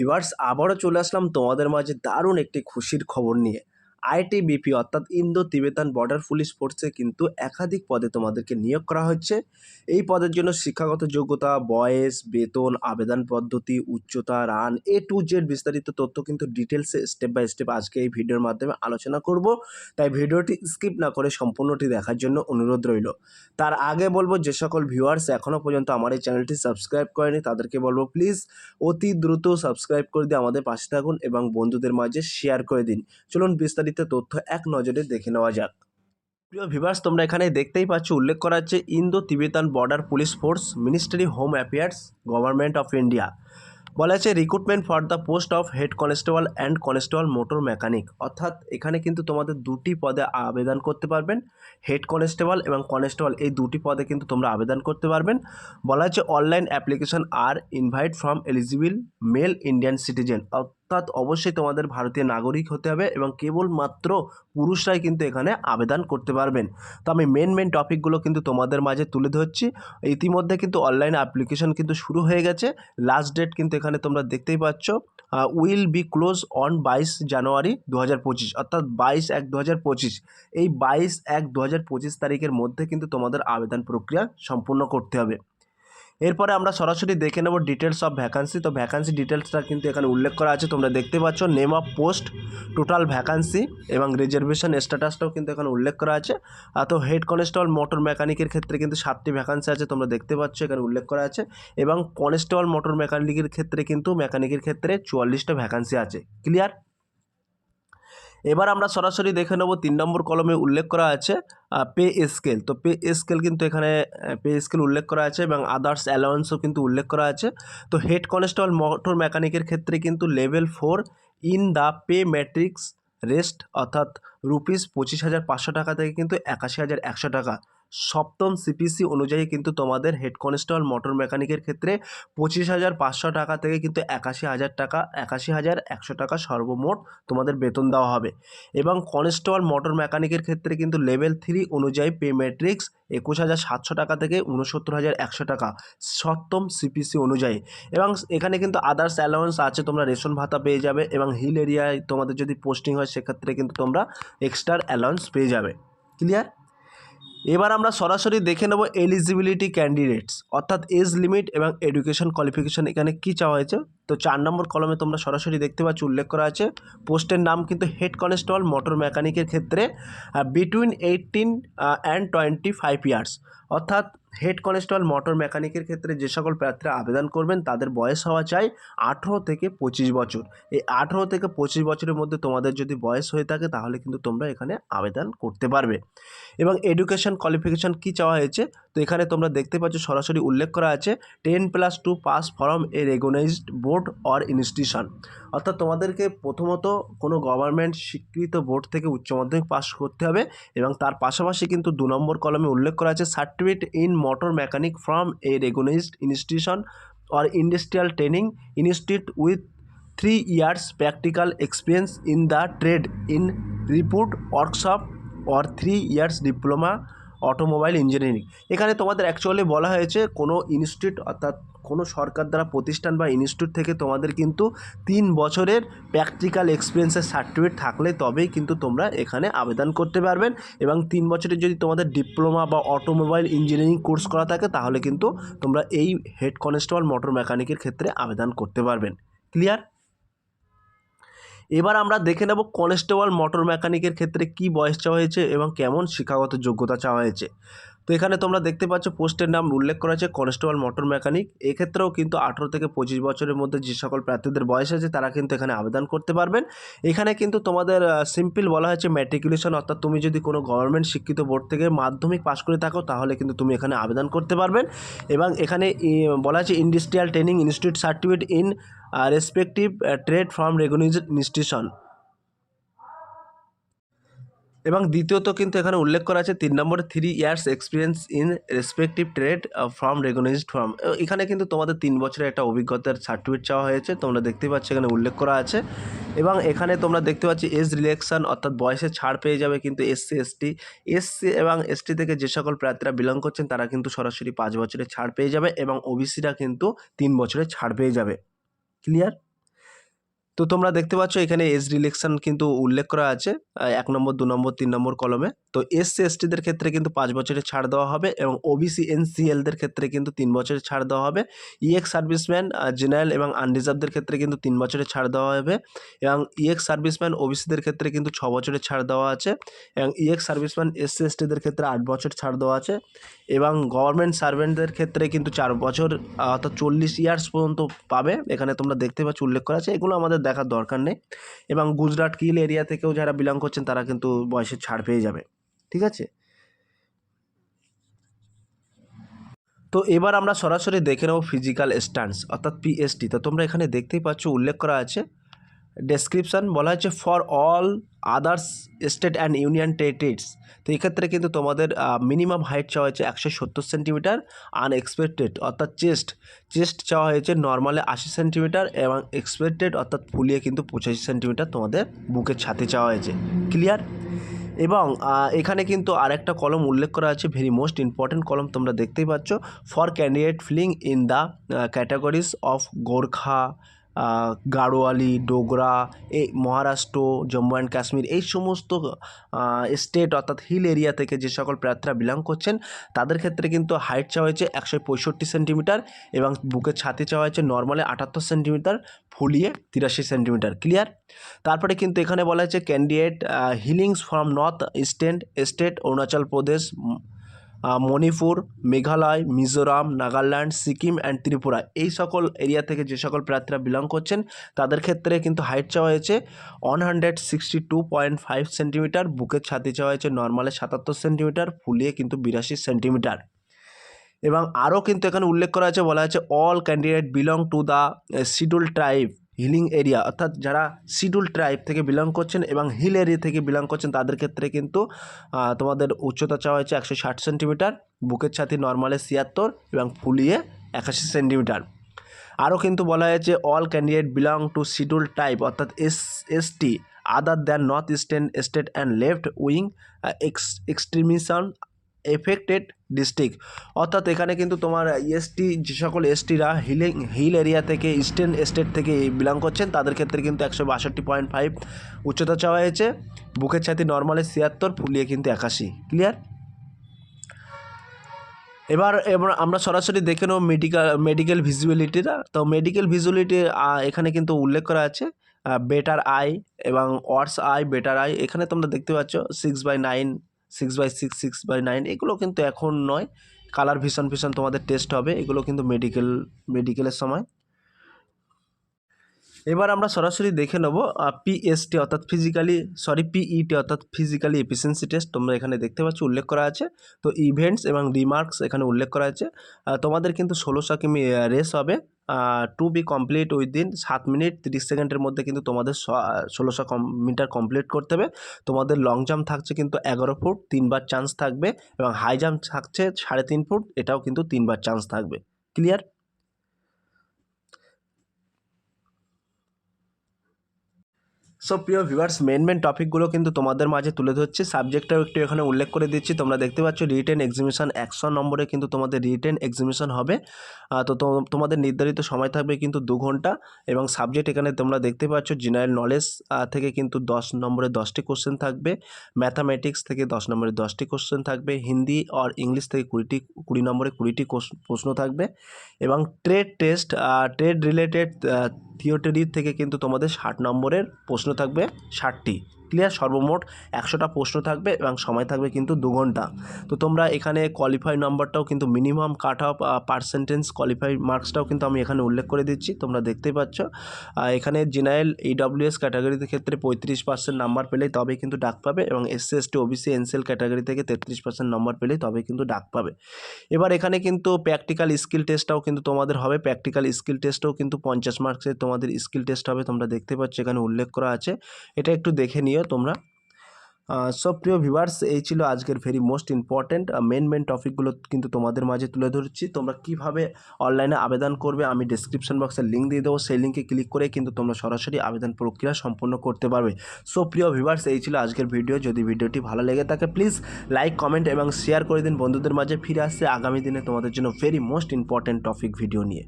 Viewers আবারও চলে আসলাম তোমাদের মাঝে দারুণ একটি খুশির খবর নিয়ে। আইটিবিপি অর্থাৎ ইন্দো তিবেতান বর্ডার পুলিশ ফোর্সে কিন্তু একাধিক পদে তোমাদেরকে নিয়োগ করা হচ্ছে। এই পদের জন্য শিক্ষাগত যোগ্যতা, বয়স, বেতন, আবেদন পদ্ধতি, উচ্চতা রান এ টু জেড বিস্তারিত তথ্য কিন্তু ডিটেলসে স্টেপ বাই স্টেপ আজকে এই ভিডিওর মাধ্যমে আলোচনা করব। তাই ভিডিওটি স্কিপ না করে সম্পূর্ণটি দেখার জন্য অনুরোধ রইল। তার আগে বলব, যে সকল ভিউয়ার্স এখনও পর্যন্ত আমার এই চ্যানেলটি সাবস্ক্রাইব করেনি, তাদেরকে বলব প্লিজ অতি দ্রুত সাবস্ক্রাইব করে দিয়ে আমাদের পাশে থাকুন এবং বন্ধুদের মাঝে শেয়ার করে দিন। চলুন বিস্তারিত তথ্য এক নজরে দেখে নেওয়া যাক। প্রিয় ভিভার্স তোমরা এখানে দেখতেই পাচ্ছ, উল্লেখ করা হচ্ছে Indo Tibetan border police force ministry home affairs government of India বলা আছে recruitment for the post of head constable and constable motor mechanic অর্থাৎ এখানে কিন্তু তোমাদের দুটি পদে আবেদন করতে পারবেন হেড কনস্টেবল এবং কনস্টেবল এই দুটি পদে কিন্তু তোমরা আবেদন করতে পারবেন। বলা হচ্ছে online application R invite from eligible male Indian citizen অর্থাৎ অবশ্যই তোমাদের ভারতীয় নাগরিক হতে হবে এবং কেবলমাত্র পুরুষরাই কিন্তু এখানে আবেদন করতে পারবেন। তো আমি মেন মেন টপিকগুলো কিন্তু তোমাদের মাঝে তুলে ধরছি। ইতিমধ্যে কিন্তু অনলাইন অ্যাপ্লিকেশন কিন্তু শুরু হয়ে গেছে। লাস্ট ডেট কিন্তু এখানে তোমরা দেখতেই পাচ্ছ। উইল বি ক্লোজ অন বাইশ জানুয়ারি দু হাজার পঁচিশ, অর্থাৎ বাইশ এক দু এই বাইশ এক দু তারিখের মধ্যে কিন্তু তোমাদের আবেদন প্রক্রিয়া সম্পূর্ণ করতে হবে। এরপরে আমরা সরাসরি দেখে নেব ডিটেলস অফ ভ্যাকান্সি তো ভ্যাকান্সি ডিটেলসটা কিন্তু এখানে উল্লেখ করা আছে, তোমরা দেখতে পাচ্ছ name of post total vacancy এবং রিজার্ভেশন স্ট্যাটাসটাও কিন্তু এখানে উল্লেখ করা আছে। তো হেড কনস্টেবল মোটর মেকানিকের ক্ষেত্রে কিন্তু সাতটি ভ্যাকান্সি আছে, তোমরা দেখতে পাচ্ছ এখানে উল্লেখ করা আছে। এবং কনস্টেবল মোটর মেকানিকের ক্ষেত্রে কিন্তু মেকানিকের ক্ষেত্রে চুয়াল্লিশটা ভ্যাকান্সি আছে। ক্লিয়ার এবার আমরা সরাসরি দেখে নেব তিন নম্বর কলমে উল্লেখ করা আছে পে স্কেল তো পে স্কেল কিন্তু এখানে পে স্কেল উল্লেখ করা আছে এবং আদার্স অ্যালাউন্সও কিন্তু উল্লেখ করা আছে। তো হেড কনস্টেবল মোটর মেকানিকের ক্ষেত্রে কিন্তু level four in the pay matrix rest অর্থাৎ রুপিস পঁচিশ হাজার পাঁচশো টাকা থেকে কিন্তু একাশি হাজার একশো টাকা। সপ্তম সিপিসি অনুযায়ী কিন্তু তোমাদের হেড কনস্টেবল মোটর মেকানিকের ক্ষেত্রে পঁচিশ হাজার পাঁচশো টাকা থেকে কিন্তু একাশি হাজার টাকা, একাশি হাজার একশো টাকা সর্বমোট তোমাদের বেতন দেওয়া হবে। এবং কনস্টেবল মোটর মেকানিকের ক্ষেত্রে কিন্তু লেভেল থ্রি অনুযায়ী পে ম্যাট্রিক্স একুশ হাজার সাতশো টাকা থেকে উনসত্তর হাজার একশো টাকা সপ্তম সিপিসি অনুযায়ী। এবং এখানে কিন্তু আদার্স অ্যালাউন্স আছে, তোমরা রেশন ভাতা পেয়ে যাবে এবং হিল এরিয়ায় তোমাদের যদি পোস্টিং হয়, সেক্ষেত্রে কিন্তু তোমরা এক্সট্রা অ্যালাউন্স পেয়ে যাবে। ক্লিয়ার এবার আমরা সরাসরি দেখে নেব এলিজিবিলিটি ক্যান্ডিডেটস অর্থাৎ এজ লিমিট এবং এডুকেশন কোয়ালিফিকেশন এখানে কি চাওয়া হয়েছে? তো চার নম্বর কলমে তোমরা সরাসরি দেখতে পাচ্ছ, উল্লেখ করা আছে পোস্টের নাম কিন্তু হেড কনস্টেবল মোটর মেকানিকের ক্ষেত্রে between eighteen and twenty five years অর্থাৎ হেড কনস্টেবল মোটর মেকানিকের ক্ষেত্রে যে সকল প্রার্থীরা আবেদন করবেন, তাদের বয়স হওয়া চাই আঠেরো থেকে পঁচিশ বছর। এই আঠেরো থেকে পঁচিশ বছরের মধ্যে তোমাদের যদি বয়স হয়ে থাকে, তাহলে কিন্তু তোমরা এখানে আবেদন করতে পারবে। এবং এডুকেশন কোয়ালিফিকেশান কী চাওয়া হয়েছে? তো এখানে তোমরা দেখতে পাচ্ছ, সরাসরি উল্লেখ করা আছে ten plus two pass from a recognised board or institution অর্থাৎ তোমাদেরকে প্রথমত কোনো গভর্নমেন্ট স্বীকৃত বোর্ড থেকে উচ্চ মাধ্যমিক পাস করতে হবে এবং তার পাশাপাশি কিন্তু দু নম্বর কলমে উল্লেখ করা আছে certificate in motor mechanic from a recognised institution or industrial training institute with three years practical experience in the trade in reputed workshop or three years diploma automobile engineering. এখানে তোমাদের অ্যাকচুয়ালি বলা হয়েছে কোনো ইনস্টিটিউট অর্থাৎ কোনো সরকার দ্বারা প্রতিষ্ঠান বা ইনস্টিটিউট থেকে তোমাদের কিন্তু তিন বছরের প্র্যাকটিক্যাল এক্সপিরিয়েন্সের সার্টিফিকেট থাকলে তবেই কিন্তু তোমরা এখানে আবেদন করতে পারবেন এবং তিন বছরের যদি তোমাদের ডিপ্লোমা বা অটোমোবাইল ইঞ্জিনিয়ারিং কোর্স করা থাকে তাহলে কিন্তু তোমরা এই হেড কনস্টেবল মোটর মেকানিকের ক্ষেত্রে আবেদন করতে পারবেন। ক্লিয়ার এবার আমরা দেখে নেব কনস্টেবল মোটর মেকানিকের ক্ষেত্রে কি বয়স চাওয়া হয়েছে এবং কেমন শিক্ষাগত যোগ্যতা চাওয়া হয়েছে। তো এখানে তোমরা দেখতে পাচ্ছ পোস্টের নাম উল্লেখ করা আছে, কনস্টেবল মোটর মেকানিক। এক্ষেত্রেও কিন্তু আঠেরো থেকে পঁচিশ বছরের মধ্যে যে সকল প্রার্থীদের বয়স আছে, তারা কিন্তু এখানে আবেদন করতে পারবেন। এখানে কিন্তু তোমাদের সিম্পল বলা হয়েছে ম্যাট্রিকুলেশন অর্থাৎ তুমি যদি কোনো গভর্নমেন্ট শিক্ষিত বোর্ড থেকে মাধ্যমিক পাশ করে থাকো, তাহলে কিন্তু তুমি এখানে আবেদন করতে পারবেন। এবং এখানে বলা আছে industrial training institute certificate in respective trade from recognised institution এবং দ্বিতীয়ত কিন্তু এখানে উল্লেখ করা আছে তিন নম্বরে three years experience in respective trade from recognised from এখানে কিন্তু তোমাদের তিন বছরের একটা অভিজ্ঞতার সার্টিফিকেট চাওয়া হয়েছে, তোমরা দেখতে পাচ্ছ এখানে উল্লেখ করা আছে। এবং এখানে তোমরা দেখতে পাচ্ছ এজ রিলেকশন অর্থাৎ বয়সে ছাড় পেয়ে যাবে কিন্তু এসসি এসটি এসসি এবং এসটি থেকে যে সকল প্রার্থীরা বিলং করছেন, তারা কিন্তু সরাসরি পাঁচ বছরের ছাড় পেয়ে যাবে এবং ওবিসিরা কিন্তু তিন বছরের ছাড় পেয়ে যাবে। ক্লিয়ার তো তোমরা দেখতে পাচ্ছ এখানে এজ রিলেকশন কিন্তু উল্লেখ করা আছে এক নম্বর, দু নম্বর, তিন নম্বর কলমে তো এসসি এসটিদের ক্ষেত্রে কিন্তু পাঁচ বছরের ছাড় দেওয়া হবে এবং ওবিসি এনসিএলদের ক্ষেত্রে কিন্তু তিন বছরের ছাড় দেওয়া হবে। ইএক্স সার্ভিসম্যান জেনারেল এবং আনরিজার্ভদের ক্ষেত্রে কিন্তু তিন বছরের ছাড় দেওয়া হবে এবং ইএক্স সার্ভিসম্যান ওবিসিদের ক্ষেত্রে কিন্তু ছ বছরের ছাড় দেওয়া আছে এবং ইএক্স সার্ভিসম্যান এসসি এসটিদের ক্ষেত্রে আট বছর ছাড় দেওয়া আছে এবং গভর্নমেন্ট সার্ভেন্টদের ক্ষেত্রে কিন্তু চার বছর অর্থাৎ চল্লিশ ইয়ার্স পর্যন্ত পাবে। এখানে তোমরা দেখতে পাচ্ছ, উল্লেখ করা আছে। এগুলো আমাদের দেখার দরকার নেই এবং গুজরাট কিল এরিয়া থেকেও যারা বিলং করছেন তারা কিন্তু বয়সের ছাড় পেয়ে যাবে। ঠিক আছে? তো এবার আমরা সরাসরি দেখে নেব ফিজিক্যাল স্ট্যান্স অর্থাৎ পিএসটি তো তোমরা এখানে দেখতেই পাচ্ছ, উল্লেখ করা আছে। ডেসক্রিপশান বলা হচ্ছে for all others state and union territories তো এক্ষেত্রে কিন্তু তোমাদের মিনিমাম হাইট চাওয়া হয়েছে একশো সত্তর সেন্টিমিটার আনএক্সপেক্টেড অর্থাৎ চেস্ট চেস্ট চাওয়া হয়েছে নর্মালে আশি সেন্টিমিটার এবং এক্সপেক্টেড অর্থাৎ ফুলিয়ে কিন্তু পঁচাশি সেন্টিমিটার তোমাদের বুকের ছাতে চাওয়া হয়েছে। ক্লিয়ার এবং এখানে কিন্তু আরেকটা কলম উল্লেখ করা আছে ভেরি মোস্ট ইম্পর্টেন্ট কলম তোমরা দেখতেই পাচ্ছ for candidate falling in the categories of Gorkha Garhwali, Dogra, এই মহারাষ্ট্র, জম্মু অ্যান্ড কাশ্মীর, এই সমস্ত স্টেট অর্থাৎ হিল এরিয়া থেকে যে সকল প্রার্থীরা বিলং করছেন, তাদের ক্ষেত্রে কিন্তু হাইট চাওয়া হয়েছে একশো পঁয়ষট্টি সেন্টিমিটার এবং বুকের ছাতি চাওয়া হয়েছে নর্মালে আটাত্তর সেন্টিমিটার ফুলিয়ে তিরাশি সেন্টিমিটার ক্লিয়ার তারপরে কিন্তু এখানে বলা হয়েছে candidate hailing from north eastern state Arunachal Pradesh Manipur, Meghalaya, Mizoram, Nagaland, Sikkim and Tripura. এই সকল এরিয়া থেকে যে সকল প্রার্থীরা বিলং করছেন, তাদের ক্ষেত্রে কিন্তু হাইট চাওয়া হয়েছে one hundred sixty two point five centimetre বুকের ছাতি চাওয়া হয়েছে নর্মালে সাতাত্তর সেন্টিমিটার ফুলিয়ে কিন্তু বিরাশি সেন্টিমিটার এবং আরও কিন্তু এখানে উল্লেখ করা আছে, বলা আছে all candidate belong to the schedule tribe hailing area, অর্থাৎ যারা শিডিউল ট্রাইব থেকে বিলং করছেন এবং হিল এরিয়া থেকে বিলং করছেন, তাদের ক্ষেত্রে কিন্তু তোমাদের উচ্চতা চাওয়া হয়েছে একশো ষাট সেন্টিমিটার, বুকের ছাতি নর্মালে ছিয়াত্তর এবং ফুলিয়ে একাশি সেন্টিমিটার। আরও কিন্তু বলা হয়েছে all candidate belong to schedule tribe অর্থাৎ S S T other than north eastern state and left wing ex extremism affected district অর্থাৎ এখানে কিন্তু তোমার এসটি যে সকল এসটিরা হিলিং, হিল এরিয়া থেকে ইস্টার্ন স্টেট থেকে বিলং করছেন, তাদের ক্ষেত্রে কিন্তু একশো বাষট্টি পয়েন্ট ফাইভ উচ্চতা চাওয়া হয়েছে। বুকের ছাতি নর্মালে ছিয়াত্তর, ফুলিয়ে কিন্তু একাশি। ক্লিয়ার এবার এবার আমরা সরাসরি দেখে নেব মেডিকেল মেডিকেল ভিজুয়ালিটিটা তো মেডিকেল ভিজুয়ালিটি এখানে কিন্তু উল্লেখ করা আছে বেটার আই এবং ওয়ার্স আই বেটার আই এখানে তোমরা দেখতে পাচ্ছ six by nine six by six six by nine এগুলো কিন্তু এখন নয়। কালার ভীষণ ভীষণ তোমাদের টেস্ট হবে। এগুলো কিন্তু মেডিকেল মেডিকেলের সময়। এবার আমরা সরাসরি দেখে নেব পিএসটি অর্থাৎ ফিজিক্যালি সরি পিইটি অর্থাৎ ফিজিক্যালি এফিসিয়েন্সি টেস্ট তোমরা এখানে দেখতে পাচ্ছ, উল্লেখ করা আছে। তো ইভেন্টস এবং রিমার্কস এখানে উল্লেখ করা আছে। তোমাদের কিন্তু ষোলোশো কিমি রেস হবে। টু বি কমপ্লিট উইদিন সাত মিনিট তিরিশ সেকেন্ডের মধ্যে কিন্তু তোমাদের ষোলোশো মিটার কমপ্লিট করতে হবে। তোমাদের লং জাম্প থাকছে কিন্তু এগারো ফুট, তিনবার চান্স থাকবে এবং হাই জাম্প থাকছে সাড়ে তিন ফুট, এটাও কিন্তু তিনবার চান্স থাকবে। ক্লিয়ার সো প্রিয় ভিউয়ার্স মেন মেন টপিকগুলো কিন্তু তোমাদের মাঝে তুলে ধরছি। সাবজেক্টটাও একটু এখানে উল্লেখ করে দিচ্ছি। তোমরা দেখতে পাচ্ছ রিটেন এক্সিবিশন একশো নম্বরে কিন্তু তোমাদের রিটেন এক্সিবিশন হবে। তো তোমাদের নির্ধারিত সময় থাকবে কিন্তু দু ঘণ্টা এবং সাবজেক্ট এখানে তোমরা দেখতে পাচ্ছ জেনারেল নলেজ থেকে কিন্তু দশ নম্বরে দশটি কোশ্চেন থাকবে। ম্যাথামেটিক্স থেকে দশ নম্বরে দশটি কোশ্চেন থাকবে। হিন্দি আর ইংলিশ থেকে কুড়িটি, কুড়ি নম্বরে কুড়িটি প্রশ্ন থাকবে। এবং trade test trade related theory থেকে কিন্তু তোমাদের ষাট নম্বরের প্রশ্ন থাকবে ষাটটি। ক্লিয়ার সর্বমোট একশোটা প্রশ্ন থাকবে এবং সময় থাকবে কিন্তু দু ঘণ্টা। তো তোমরা এখানে কোয়ালিফাই নাম্বারটাও কিন্তু minimum cut off percentage qualify মার্কসটাও কিন্তু আমি এখানে উল্লেখ করে দিচ্ছি, তোমরা দেখতেই পাচ্ছ। এখানে জেনারেল ইডব্লিউএস ক্যাটাগরির ক্ষেত্রে পঁয়ত্রিশ পার্সেন্ট নাম্বার পেলেই তবেই কিন্তু ডাক পাবে এবং SC ST OBC NCL category থেকে তেত্রিশ পার্সেন্ট নাম্বার পেলেই তবে কিন্তু ডাক পাবে। এবার এখানে কিন্তু প্র্যাকটিক্যাল স্কিল টেস্টটাও কিন্তু তোমাদের হবে প্র্যাকটিক্যাল স্কিল টেস্টও কিন্তু পঞ্চাশ মার্কসের তোমাদের স্কিল টেস্ট হবে, তোমরা দেখতে পাচ্ছ এখানে উল্লেখ করা আছে। এটা একটু দেখে নিও। তোমরা। সব প্রিয় ভিউয়ার্স এই ছিল আজকের very most important main main টপিকগুলো কিন্তু তোমাদের মাঝে তুলে ধরছি। তোমরা কীভাবে অনলাইনে আবেদন করবে, আমি ডিসক্রিপশন বক্সে লিঙ্ক দিয়ে দেবো। সেই লিঙ্কে ক্লিক করে কিন্তু তোমরা সরাসরি আবেদন প্রক্রিয়া সম্পন্ন করতে পারবে। সো প্রিয় ভিউয়ার্স এই ছিল আজকের ভিডিও যদি ভিডিওটি ভালো লেগে থাকে প্লিজ লাইক কমেন্ট এবং শেয়ার করে দিন। বন্ধুদের মাঝে ফিরে আসছে আগামী দিনে তোমাদের জন্য very most important topic video নিয়ে।